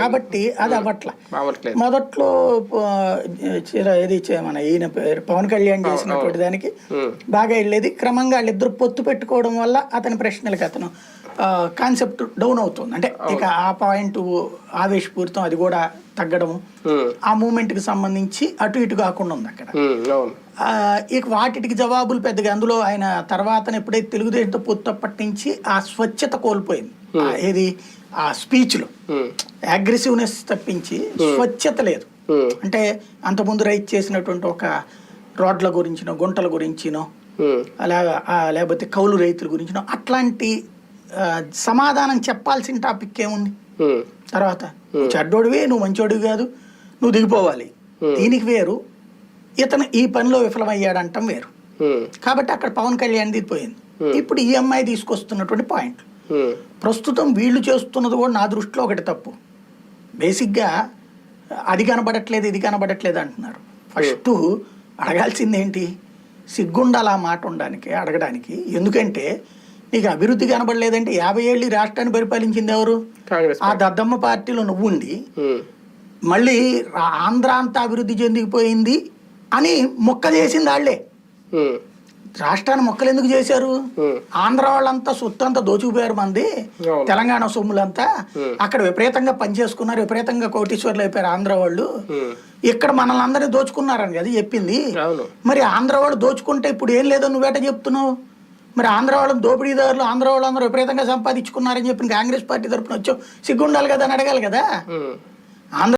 కాబట్టి అది అవ్వట్ల. మొదట్లో ఇది మన ఈయన పేరు పవన్ కళ్యాణ్ చేసినటువంటి దానికి. బాగా వెళ్ళేది. క్రమంగా వాళ్ళిద్దరు పొత్తు పెట్టుకోవడం వల్ల అతని ప్రశ్నలకు అతను కాన్సెప్ట్ డౌన్ అవుతుంది. అంటే ఇక ఆ పాయింట్ ఆవేశపూరితం అది కూడా తగ్గడము ఉమ్, ఆ మూమెంట్కి సంబంధించి అటు ఇటు కాకుండా ఉంది అక్కడ. ఇక వాటికి జవాబులు పెద్దగా. అందులో ఆయన తర్వాత ఎప్పుడైతే తెలుగుదేశంతో పొత్తప్పటి నుంచి ఆ స్వచ్ఛత కోల్పోయింది. ఏది? ఆ స్పీచ్లో. అగ్రెసివ్నెస్ తప్పించి స్వచ్ఛత లేదు. అంటే అంతకుముందు రైతు చేసినటువంటి ఒక రోడ్ల గురించినో గుంటల గురించినో ఉమ్, అలా ఆ, లేకపోతే కౌలు రైతుల గురించినో అట్లాంటి సమాధానం చెప్పాల్సిన టాపిక్ ఏముంది? తర్వాత చెడ్డోడివి నువ్వు మంచోడివి కాదు నువ్వు దిగిపోవాలి. దీనికి వేరు ఇతను ఈ పనిలో విఫలమయ్యాడంటం వేరు. కాబట్టి అక్కడ పవన్ కళ్యాణ్ పోయింది ఇప్పుడు ఈ అమ్మాయి తీసుకొస్తున్నటువంటి పాయింట్ ఉమ్, ప్రస్తుతం వీళ్ళు చేస్తున్నది కూడా నా దృష్టిలో ఒకటి తప్పు. బేసిక్గా అది కనబడట్లేదు ఇది కనబడట్లేదు అంటున్నారు. ఫస్ట్ అడగాల్సింది ఏంటి సిగ్గుండాలి ఆ మాట ఉండడానికి అడగడానికి. ఎందుకంటే నీకు అభివృద్ధి కనబడలేదంటే యాభై ఏళ్ళు ఈ రాష్ట్రాన్ని పరిపాలించింది ఎవరు? ఆ దద్దమ్మ పార్టీలో నువ్వు ఉండి మళ్ళీ ఆంధ్ర అంతా అభివృద్ధి చెందిపోయింది అని మొక్క చేసింది వాళ్ళే రాష్ట్రాన్ని మొక్కలు ఎందుకు చేశారు? ఆంధ్ర వాళ్ళంతా సొత్తు అంతా దోచుకుపోయారు మంది. తెలంగాణ సొమ్ములంతా అక్కడ విపరీతంగా పనిచేసుకున్నారు విపరీతంగా కోటీశ్వర్లు అయిపోయారు ఆంధ్ర వాళ్ళు. ఇక్కడ మనల్ని అందరినీ దోచుకున్నారని అది చెప్పింది. మరి ఆంధ్ర వాళ్ళు దోచుకుంటే ఇప్పుడు ఏం లేదో నువ్వేట చెప్తున్నావు? మరి ఆంధ్ర వాళ్ళని దోపిడీదారులు ఆంధ్ర వాళ్ళు అందరూ విపరీతంగా సంపాదించుకున్నారని చెప్పి కాంగ్రెస్ పార్టీ తరపున వచ్చావు. సిగ్గుండాలి కదా అని అడగాలి కదా. ఆంధ్ర